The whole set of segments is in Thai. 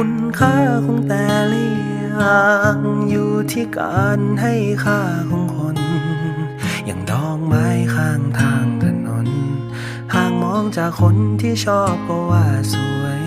คุณค่าของแต่ละอย่างอยู่ที่การให้ค่าของคน อย่างดอกไม้ข้างทางถนน หากมองจากคนที่ชอบก็ว่าสวย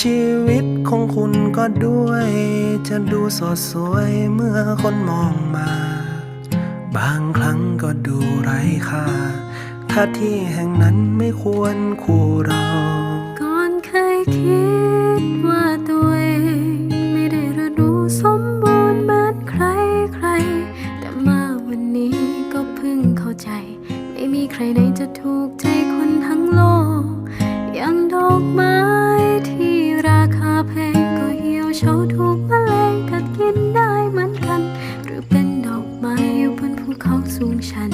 ชีวิตของคุณก็ด้วย จะดูสดสวยเมื่อคนมองมา บางครั้งก็ดูไร้ค่า ถ้าที่แห่งนั้นไม่ควรคู่เรา ใจ ไม่มีใครไหนจะถูกใจคนทั้งโลก อย่างดอกไม้ที่ราคาแพงก็เหี่ยวเฉาถูกแมลงกัดกินได้เหมือนกัน หรือเป็นดอกไม้อยู่บนภูเขาสูงชัน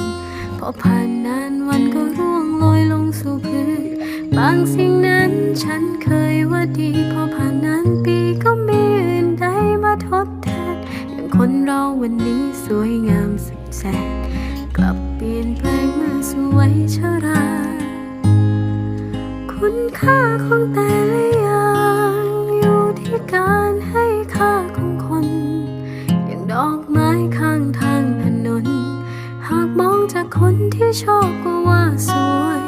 พอผ่านนานวันก็ร่วงโรยลงสู่พื้น บางสิ่งนั้นฉันเคยว่าดี คุณค่าของแต่ละอย่างอยู่ที่การให้ค่าของคน อย่างดอกไม้ข้างทางถนน หากมองจากคนที่ชอบก็ว่าสวย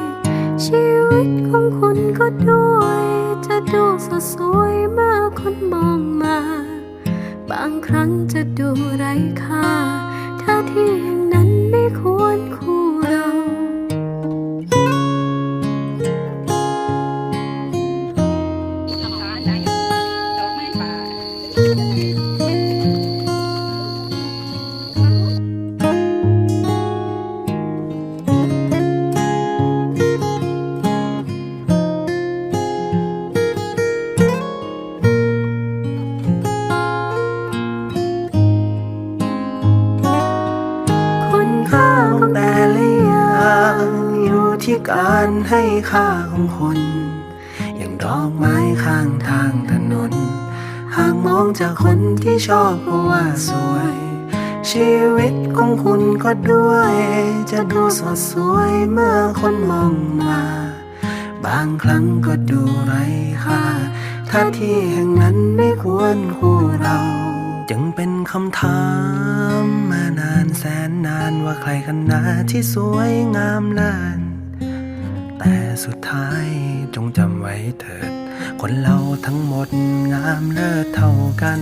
ชีวิตของคุณก็ด้วย จะดูสดสวยเมื่อคนมองมา บางครั้งจะดูไร้ค่าถ้าที่ ที่การให้ค่าของคน อย่างดอกไม้ข้างทางถนน หากมองจากคนที่ชอบก็ว่าสวย ชีวิตของคุณก็ด้วย จะดูสดสวยเมื่อคนมองมา บางครั้งก็ดูไร้ค่า ถ้าที่แห่งนั้นไม่ควรคู่เราจึงเป็นคำถามมานานแสนนานว่าใครกันนะที่สวยงามเลิศ แต่สุดท้ายจงจำไว้เถิด คนเราทั้งหมดงามเลิศเท่ากัน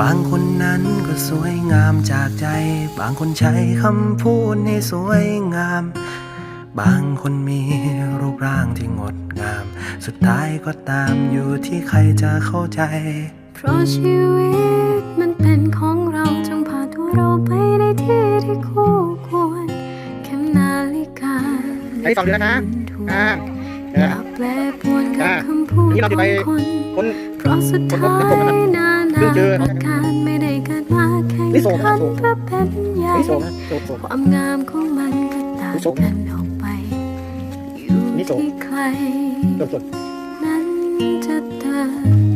บางคนนั้นก็สวยงามจากใจ บางคนใช้คำพูดให้สวยงาม บางคนมีรูปร่างที่งดงาม สุดท้ายก็ตามอยู่ที่ใครจะเข้าใจ เพราะชีวิตมันเป็นของเราจงพาตัวเราไปในที่ที่คู่ควรเข็มนาฬิกาอันนี้สองเดือนแล้วนะถูก อ่าอย่าแปรปรวนกับคำพูดนี่เราจะไปของคนคนเพราะสุดท้ายนานาเจอประการไม่ได้เกิดมาแข่งนี่โสดขันโสดเพื่อเป็นใหญ่นี่โสดนะโสดโสดความงามของมันก็ต่างนี่โสดกันออกไป อยู่นี่โสดที่ใครโสดโสดนั้นจะเติบ